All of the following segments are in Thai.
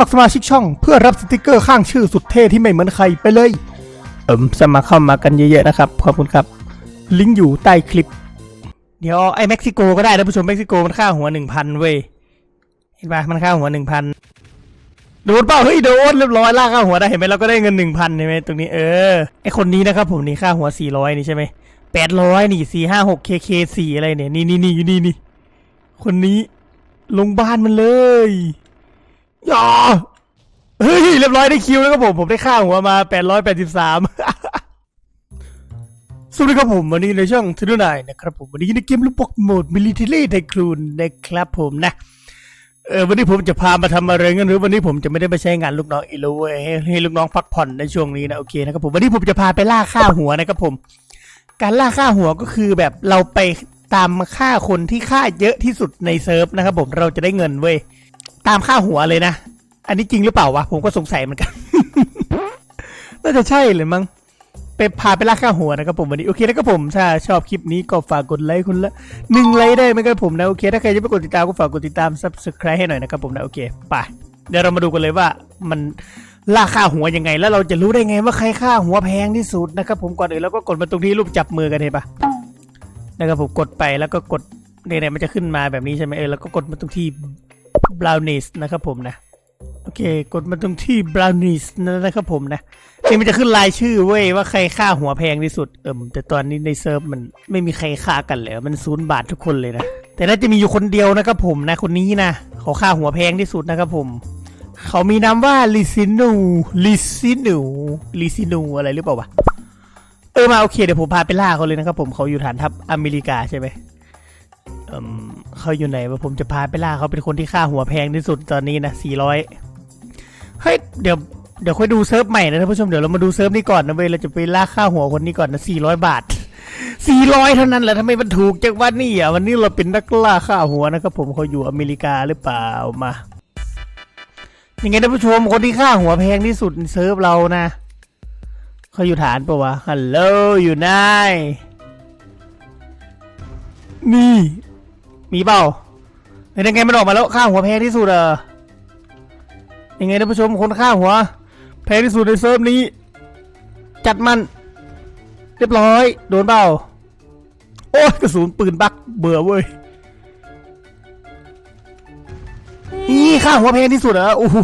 มัครสมาชิกช่องเพื่อรับสติกเกอร์ข้างชื่อสุดเท่ที่ไม่เหมือนใครไปเลย เอิมสมัครเข้ามากันเยอะๆนะครับ ขอบคุณครับ ลิงก์อยู่ใต้คลิป เดี๋ยวไอ้เม็กซิโกก็ได้ท่านผู้ชมเม็กซิโกมันค่าหัวหนึ่งพันเว้ย เห็นปะมันค่าหัวหนึ่งพันโดนเปล่าเฮ้ยโดนเรียบร้อยล่ากค่าหัวได้เห็นไหมเราก็ได้เงินหนึ่งพันเห็นไหมตรงนี้เออไอคนนี้นะครับผมนี่ค่าหัวสี่ร้อยนี่ใช่ไหมแปดร้อยนี่สี่ห้าหกเคเคสี่อะไรเนี่ยนี่นี่นี่อยู่นี่นี่คนนี้ลงบ้านมันเลย อย่าเฮ้ยเรียบร้อยได้คิวแล้วครับผมผมได้ค่าหัวมาแปดร้อยแปดสิบสามสวัสดีครับผมวันนี้ในช่องทูนไนนะครับผมวันนี้ในเกมลูกบอกโหมดมิลิเทอรี่ไทครูนนะครับผมนะเออวันนี้ผมจะพามาทำอะไรกันหรือวันนี้ผมจะไม่ได้มาใช้งานลูกน้องอีกแล้วเว้ยให้ให้ลูกน้องพักผ่อนในช่วงนี้นะโอเคนะครับผมวันนี้ผมจะพาไปล่าฆ่าหัวนะครับผม การล่าฆ่าหัวก็คือแบบเราไปตามฆ่าคนที่ฆ่าเยอะที่สุดในเซิร์ฟนะครับผมเราจะได้เงินเว้ย ตามฆ่าหัวเลยนะ อันนี้จริงหรือเปล่าวะ ผมก็สงสัยเหมือนกัน น่าจะใช่เลยมั้งไปพาไปล่าค่าหัวนะครับผมวันนี้ โอเคนะครับผม ถ้าชอบคลิปนี้ก็ฝากกดไลค์คนละหนึ่งไลค์ได้ไหมครับผมนะ โอเค ถ้าใครยังไม่กดติดตามก็ฝากกดติดตาม subscribe ให้หน่อยนะครับผมนะ โอเคไปเดี๋ยวเรามาดูกันเลยว่ามันล่าค่าหัวยังไง แล้วเราจะรู้ได้ไงว่าใครค่าหัวแพงที่สุดนะครับผมก่อนอื่นเราก็กดมาตรงที่รูปจับมือกันเห็นปะนะครับผมกดไปแล้วก็กดเนี่ยมันจะขึ้นมาแบบนี้ใช่ไหมเออแล้วก็กดมาตรงที่ brownies นะครับผมนะโอเค กดมาตรงที่ brownies นะครับผมนะนี่มันจะขึ้นรายชื่อเว้ยว่าใครค่าหัวแพงที่สุดเอิมแต่ตอนนี้ในเซิร์ฟมันไม่มีใครค่ากันเลยมันศูนย์บาททุกคนเลยนะแต่น่าจะมีอยู่คนเดียวนะครับผมนะคนนี้นะเขาค่าหัวแพงที่สุดนะครับผมเขามีนามว่าลิซินูลิซินูลิซินูอะไรหรือเปล่าวะเออมาโอเคเดี๋ยวผมพาไปล่าเขาเลยนะครับผมเขาอยู่ฐานทัพอเมริกาใช่ไหม เขาอยู่ไหนวะผมจะพาไปล่าเขาเป็นคนที่ค่าหัวแพงที่สุดตอนนี้นะสี่ร้อยเฮ้ยเดี๋ยวเดี๋ยวค่อยดูเซิร์ฟใหม่นะท่านผู้ชมเดี๋ยวเรามาดูเซิร์ฟนี้ก่อนนะเว้ยเราจะไปล่าค่าหัวคนนี้ก่อนนะสี่ร้อยบาทสี่ร้อยเท่านั้นแหละทำไมมันถูกจังวันนี้อะวันนี้เราเป็นนักล่าค่าหัวนะครับผมเขาอยู่อเมริกาหรือเปล่ามายังไงท่านผู้ชมคนที่ค่าหัวแพงที่สุดเซิร์ฟเรานะเขาอยู่ฐานปะวะฮัลโหลอยู่ไหนนี่ มีเปล่าเฮ้ยยังไงมันออกมาแล้วค่าหัวแพงที่สุดเออยังไงท่านผู้ชมคนฆ่าหัว แพงที่สุดในเซิร์ฟนี้ จัดมัน เรียบร้อย โดนเปล่าโอ้ยกระสุนปืนบักเบื่อเว้ยนี่ฆ่าหัวแพงที่สุดเหรอโอ้โห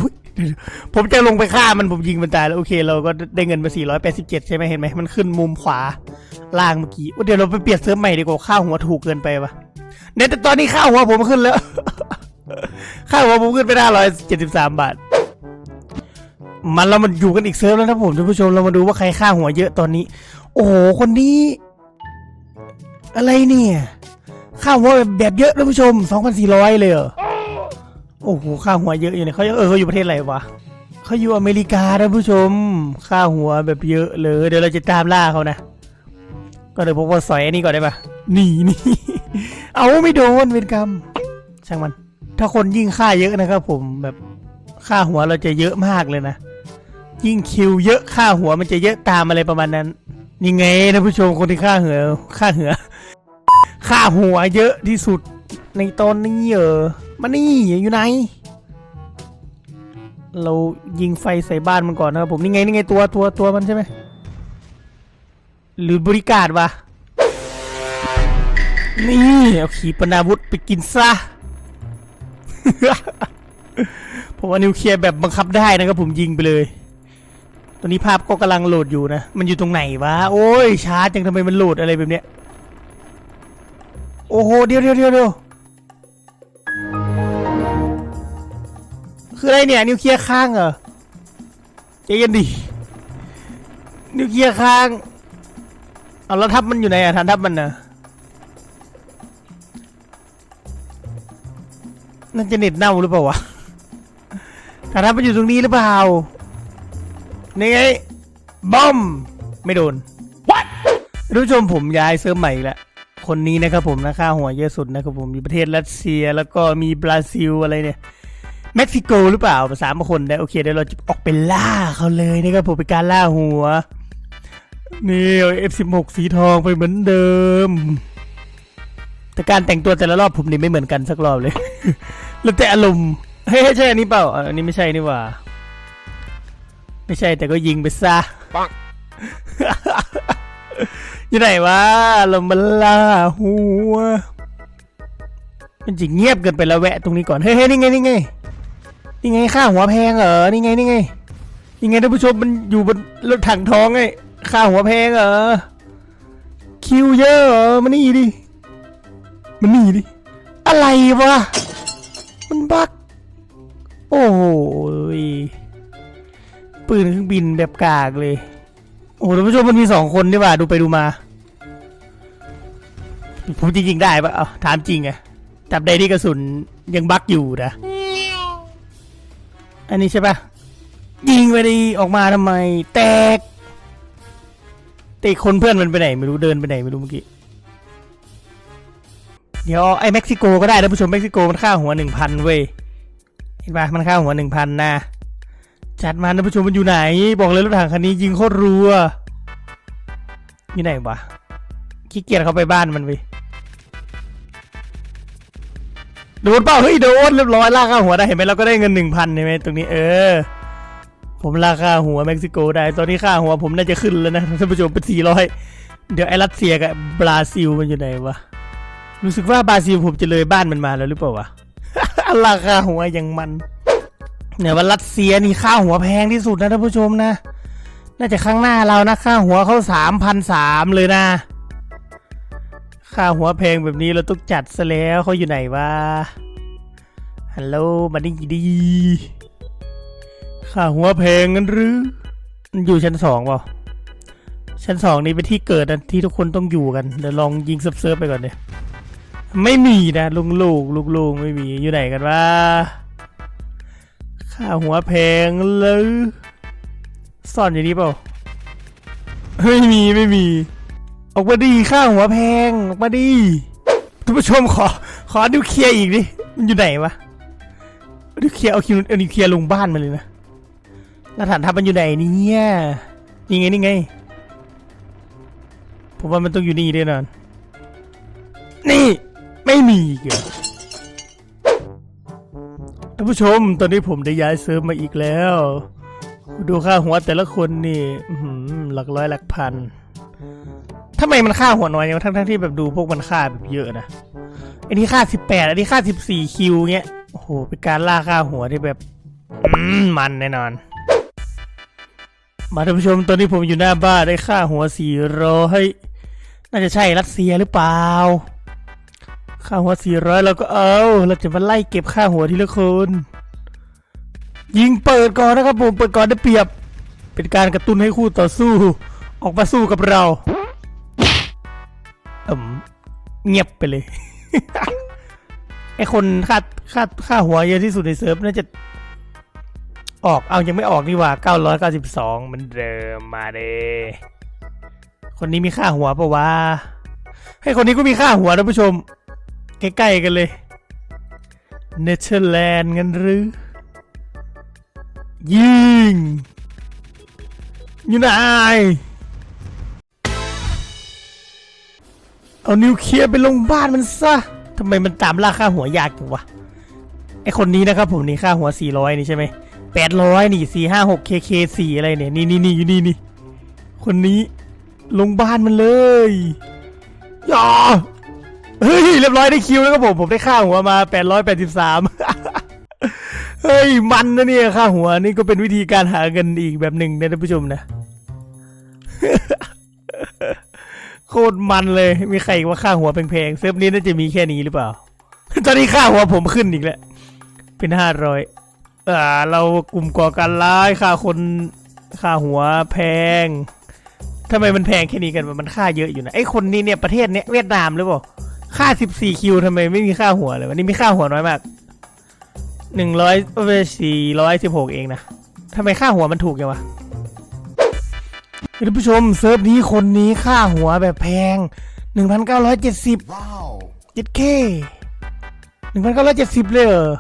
ผมจะลงไปฆ่ามันผมยิงมันตายแล้วโอเค เราก็ได้เงินมา487 ใช่ไหมเห็นไหมมันขึ้นมุมขวาล่างเมื่อกี้โอ้เดี๋ยวเราไปเปลี่ยนเซิร์ฟใหม่ดีกว่าค่าหัวถูกเกินไปวะ เนี่ยแต่ตอนนี้ค่าหัวผมขึ้นแล้วค่าหัวผมขึ้นไปได้ร้อยเจ็ดสิบสามบาท มันเรามันอยู่กันอีกเซิร์ฟแล้วนะผมท่านผู้ชมเรามาดูว่าใครค่าหัวเยอะตอนนี้ โอ้โหคนนี้ อะไรเนี่ยค่าหัวแบบเยอะท่านผู้ชมสองพันสี่ร้อยเลยเหรอโอ้โหค่าหัวเยอะอยู่เนี่ยเขาเออเขาอยู่ประเทศอะไรวะเขาอยู่อเมริกาท่านผู้ชม ค่าหัวแบบเยอะเลย เดี๋ยวเราจะตามล่าเขานะ ก็เดี๋ยวผมว่าสอยอันนี้ก่อนได้ปะนี่นี่ เอาไม่โดนเวรกรรมช่างมัน ถ้าคนยิ่งค่าเยอะนะครับ ผมแบบค่าหัวเราจะเยอะมากเลยนะ ยิ่งคิวเยอะค่าหัวมันจะเยอะตามอะไรประมาณนั้นนี่ไงท่านผู้ชมคนที่ค่าหัวค่าหัวค่าหัวเยอะที่สุดในตอนนี้เออมานี่อยู่ไหน เรายิงไฟใส่บ้านมันก่อนนะครับผมนี่ไงนี่ไงตัวตัวตัวมันใช่ไหมหรือบริการวะ นี่เอาขีปนาวุธไปกินซะผมว่านิวเคลียร์แบบบังคับได้นะครับผมยิงไปเลย ตอนนี้ภาพก็กำลังโหลดอยู่นะ มันอยู่ตรงไหนวะ โอ้ยช้าจังทำไมมันโหลดอะไรแบบเนี้ย โอ้โห เดี๋ยวเดี๋ยวเดี๋ยวเดียวคืออะไรเนี่ย นิวเคลียร์ค้างเหรอใจเย็นดิ นิวเคลียร์ค้าง เอาแล้วทับมันอยู่ไหนอะฐานทับมันนะ น่าจะเน็ตเน่าหรือเปล่าวะฐานทัพมันอยู่ตรงนี้หรือเปล่า นี่ไงบอม ไม่โดน What ท่านผู้ชมผมย้ายเซิร์ฟใหม่อีกแล้วคนนี้นะครับผมนะค่าหัวเยอะสุดนะครับผมมีประเทศรัสเซียแล้วก็มีบราซิลอะไรเนี่ยเม็กซิโกหรือเปล่าสามคนได้โอเคเดี๋ยวเราจะออกไปล่าเขาเลยนะครับผมเป็นการล่าหัว นี่เอา F16 สีทองไปเหมือนเดิม แต่การแต่งตัวแต่ละรอบผมนี่ไม่เหมือนกันสักรอบเลย แล้วแต่อารมณ์เฮ้ยใช่อันนี้เปล่าอันนี้ไม่ใช่นี่หว่า ไม่ใช่แต่ก็ยิงไปซะปังอยู่ไหนวะเรามาล่าหัว มันจะเงียบเกินไปแล้วแวะตรงนี้ก่อนเฮ้ยเฮ้ยนี่ไงนี่ไงนี่ไงค่าหัวแพงเหรอนี่ไงนี่ไงนี่ไงท่านผู้ชมมันอยู่บนรถถังทองไงค่าหัวแพงเหรอคิวเยอะเหรอมันนี่ดิมันนี่ดิอะไรวะ มันบักโอ้โหยปืนเครื่องบินแบบกากเลย โอ้โหท่านผู้ชมมันมีสองคนนี่ว่าดูไปดูมา ผมจริงๆได้ปะเอาถามจริงอะจับได้ที่กระสุนยังบักอยู่นะ อันนี้ใช่ปะยิงไปดีออกมาทำไม แตก แตีคนเพื่อนมันไปไหน ไม่รู้เดินไปไหน ไม่รู้เมื่อกี้ เดี๋ยวไอ้เม็กซิโกก็ได้ท่านผู้ชมเม็กซิโกมันค่าหัวหนึ่งพันเว้ยเห็นปะมันค่าหัวหนึ่งพันนะจัดมาท่านผู้ชมมันอยู่ไหน บอกเลยรถถังคันนี้ยิงโคตรรัวอยู่ไหนวะขี้เกียจเขาไปบ้านมันไปโดนเปล่าเฮ้ยโดนเรียบร้อยลากค่าหัวได้เห็นไหมเราก็ได้เงินหนึ่งพันใช่ไหมตรงนี้เออ ผมลากค่าหัวเม็กซิโกได้ ตอนนี้ค่าหัวผมน่าจะขึ้นแล้วนะท่านผู้ชมเป็นสี่ร้อยเดี๋ยวไอ้รัสเซียกับบราซิลมันอยู่ไหนวะ รู้สึกว่าบราซิลผมจะเลยบ้านมันมาแล้วหรือเปล่าวะ ราคาหัวยังมันเนี่ยว่ารัสเซียนี่ค่าหัวแพงที่สุดนะท่านผู้ชมนะ น่าจะข้างหน้าเรานะค่าหัวเขาสามพันสามเลยนะ ค่าหัวแพงแบบนี้เราต้องจัดซะแล้วเขาอยู่ไหนวะฮัลโหลมาดีดี ค่าหัวแพงงั้นหรือมันอยู่ชั้นสองเปล่าชั้นสองนี่เป็นที่เกิดนะที่ทุกคนต้องอยู่กันเดี๋ยวลองยิงเซิร์ฟไปก่อนเนี่ย ไม่มีนะลุงลูกลูกลูกไม่มีอยู่ไหนกันวะค่าหัวแพงเลยซ่อนอยู่นี่เปล่าไม่มีไม่มี ออกมาดีค่าหัวแพงออกมาดีท่านผู้ชมขอ ขอนิวเคลียร์อีกดิมันอยู่ไหนวะนิวเคลียร์เอาคิวเอานิวเคลียร์ลงบ้านมาเลยนะแล้วฐานทัพมันอยู่ไหนเนี่ยนี่ไงนี่ไงผมว่ามันต้องอยู่นี่แน่นอนนี่ ไม่มีอีกเหรอท่านผู้ชมตอนนี้ผมได้ย้ายเซิร์ฟมาอีกแล้ว ดูค่าหัวแต่ละคนนี่หลักร้อยหลักพันทำไมมันค่าหัวน้อยอย่างทั้งทั้งที่แบบดูพวกมันค่าแบบเยอะนะอันนี้ค่าสิบแปดอันนี้ค่าสิบสี่คิวเงี้ยโอ้โหเป็นการล่าค่าหัวที่แบบมมันแน่นอน มาท่านผู้ชมตอนนี้ผมอยู่หน้าบ้านได้ค่าหัวสี่ร้อยน่าจะใช่รัสเซียหรือเปล่า ค่าหัวสี่ร้อยเราก็เอา เราจะมาไล่เก็บค่าหัวทีละคน ยิงเปิดก่อนนะครับผมเปิดก่อนได้เปรียบ เป็นการกระตุ้นให้คู่ต่อสู้ ออกมาสู้กับเราอืมเงียบไปเลยไอคนค่าค่าค่าหัวเยอะที่สุดในเซิร์ฟน่าจะออกเอายังไม่ออกนี่ว่า 992มันเดิมมาเดคนนี้มีค่าหัวปะวะให้คนนี้ก็มีค่าหัวนะผู้ชม ใกล้ๆกันเลยเนเธอร์แลนด์กันหรือ ยิงอยู่ไหนเอานิวเคลียร์ไปลงบ้านมันซะทำไมมันตามล่าค่าหัวยากจังวะไอคนนี้นะครับผมนี่ค่าหัว 400 นี่ใช่ไหม800 นี่ 456 KK 4อะไรเนี่ย นี่นี่นี่อยู่นี่นี่คนนี้ลงบ้านมันเลย อย่า เฮ้ยเรียบร้อยได้คิวแล้วครับผมผมได้ค่าหัวมา 883 เฮ้ยมันนะเนี่ยค่าหัวนี่ก็เป็นวิธีการหาเงินอีกแบบหนึ่งนะท่านผู้ชมนะโคตรมันเลยมีใครว่าค่าหัวแพงๆเซิร์ฟนี้น่าจะมีแค่นี้หรือเปล่า ตอนนี้ค่าหัวผมขึ้นอีกแล้วเป็นห้าร้อยอ่า เรากลุ่มก่อการร้ายค่าคนค่าหัวแพงทำไมมันแพงแค่นี้กันมันค่าเยอะอยู่นะไอ้คนนี้เนี่ยประเทศเนี้ยเวียดนามหรือเปล่า ค่าสิบสี่คิวทำไมไม่มีค่าหัวเลยวันนี้มีค่าหัวน้อยมากหนึ่งร้อยเอสี่ร้อยสิบหกเองนะทำไมค่าหัวมันถูกจังวะท่านผู้ชมเซิร์ฟนี้คนนี้ค่าหัวแบบแพงหนึ่งพันเก้าร้อยเจ็ดสิบเจ็ดเคหนึ่งพันเก้าร้อยเจ็ดสิบเลยเหรอ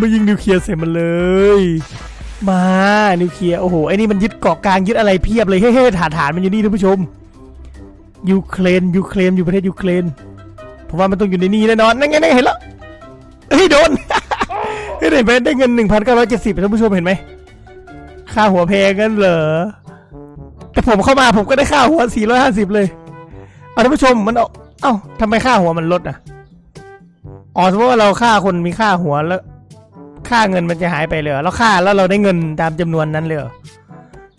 มายิงนิวเคลียร์ใส่มันเลย มานิวเคลียร์โอ้โหไอ้นี่มันยึดเกาะกลางยึดอะไรเพียบเลยเฮ้ยฐานฐานมันอยู่นี่ท่านผู้ชมยูเครนยูเครนอยู่ประเทศยูเครน ผมว่ามันต้องอยู่ในนี่แน่นอนนั่นไงนั่นไงเห็นแล้วเฮ้ยโดน เฮ้ยเห็นไหมได้เงินหนึ่งพันเก้าร้อยเจ็ดสิบท่านผู้ชมเห็นไหมค่าหัวแพงกันเหรอแต่ผมเข้ามาผมก็ได้ค่าหัวสี่ร้อยห้าสิบเลยเอาท่านผู้ชมมันเอาเอ้าทำไมค่าหัวมันลดอะอ๋อสมมติว่าเราค่าคนมีค่าหัวแล้ว ค่าเงินมันจะหายไปเลยเรอแล้วค่าแล้วเราได้เงินตามจำนวนนั้นเลย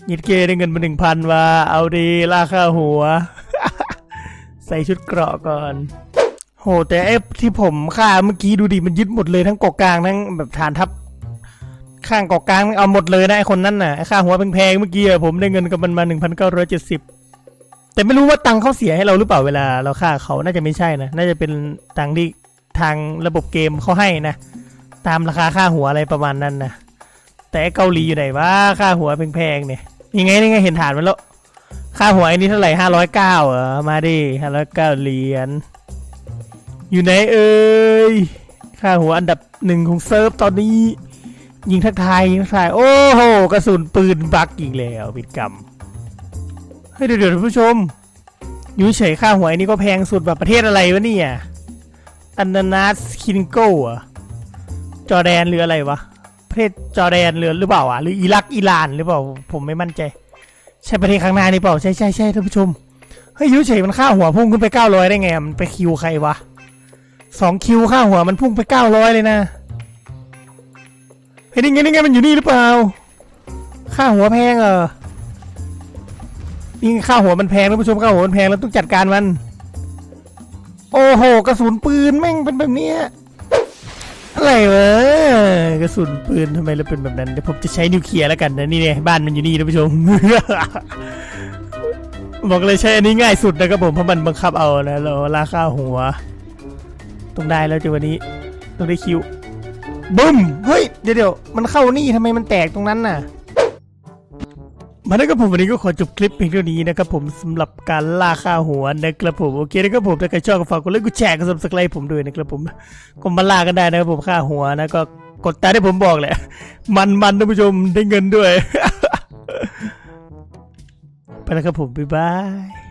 หยิดเกได้เงินมาหนึ่งพันว่าเอาดีล่าค่าหัว ใส่ชุดเกราะก่อน โหแต่ไอ้ที่ผมฆ่าเมื่อกี้ดูดิมันยึดหมดเลยทั้งเกาะกลางทั้งแบบฐานทัพข้างเกาะกลางเอาหมดเลยนะไอ้คนนั้นน่ะไอ้ค่าหัวแพงๆเมื่อกี้ผมได้เงินกับมันมาหนึ่งพันเก้าร้อยเจ็ดสิบแต่ไม่รู้ว่าตังเขาเสียให้เราหรือเปล่าเวลาเราฆ่าเขาน่าจะไม่ใช่นะน่าจะเป็นตังที่ทางระบบเกมเขาให้นะ ตามราคาค่าหัวอะไรประมาณนั้นนะแต่เกาหลีอยู่ไหนวะค่าหัวแพงๆเนี่ยยังไงยังไงเห็นฐานมันแล้วค่าหัวไอ้นี่เท่าไหร่ห้าร้อยเก้าเหรอมาดิห้าร้อยเก้าเหรียญ อยู่ไหนเอ่ยค่าหัวอันดับหนึ่งของเซิร์ฟตอนนี้ ยิงทักทายยิงทักทาย โอ้โหกระสุนปืนบักอีกแล้วปิดกรรมเฮ้ยเดี๋ยวเดี๋ยวท่านผู้ชมอยู่เฉยค่าหัวอ้นี่ก็แพงสุดแบบประเทศอะไรวะเนี่ยอันนานาสคินโกะจอแดนหรืออะไรวะประเทศจอแดนหรือหรือเปล่าวะหรืออิรักอิหร่านหรือเปล่าผมไม่มั่นใจ ใช่ประเทศข้างหน้านี่เปล่าใช่ใช่ใช่ท่านผู้ชมเฮ้ยยูเฉยมันค่าหัวพุ่งขึ้นไปเก้าร้อยได้ไงอะมันไปคิวใครวะ สองคิวค่าหัวมันพุ่งไปเก้าร้อยเลยนะเฮ้ยนี่ไงนี่ไงมันอยู่นี่หรือเปล่า ค่าหัวแพงเหรอนี่ค่าหัวมันแพงนะผู้ชมค่าหัวมันแพงแล้วต้องจัดการมัน โอ้โหกระสุนปืนแม่งเป็นแบบนี้อะไรวะกระสุนปืนทำไมเราเป็นแบบนั้นเดี๋ยวผมจะใช้นิวเคลียร์แล้วกันนะนี่เนี่ยบ้านมันอยู่นี่นะผู้ชมบอกเลยใช้อันนี้ง่ายสุดนะครับผมเพราะมันบังคับเอานะเราราคาหัว ต้องได้แล้วจังวันนี้ต้องได้คิวบึ้มเฮ้ยเดี๋ยวเดี๋ยวมันเข้านี่ทำไมมันแตกตรงนั้นน่ะมาแล้วครับผมวันนี้ก็ขอจบคลิปเพียงเท่านี้นะครับผมสำหรับการล่าค่าหัวนะครับผมโอเคนะครับผมถ้าใครชอบก็ฝากกดไลค์กดแชร์กดซับสไครต์ผมด้วยนะครับผมก็มาล่ากันได้นะครับผมค่าหัวนะก็กดตามที่ผมบอกแหละ มันมันท่านผู้ชมได้เงินด้วย ไปแล้วครับผมบ๊ายบาย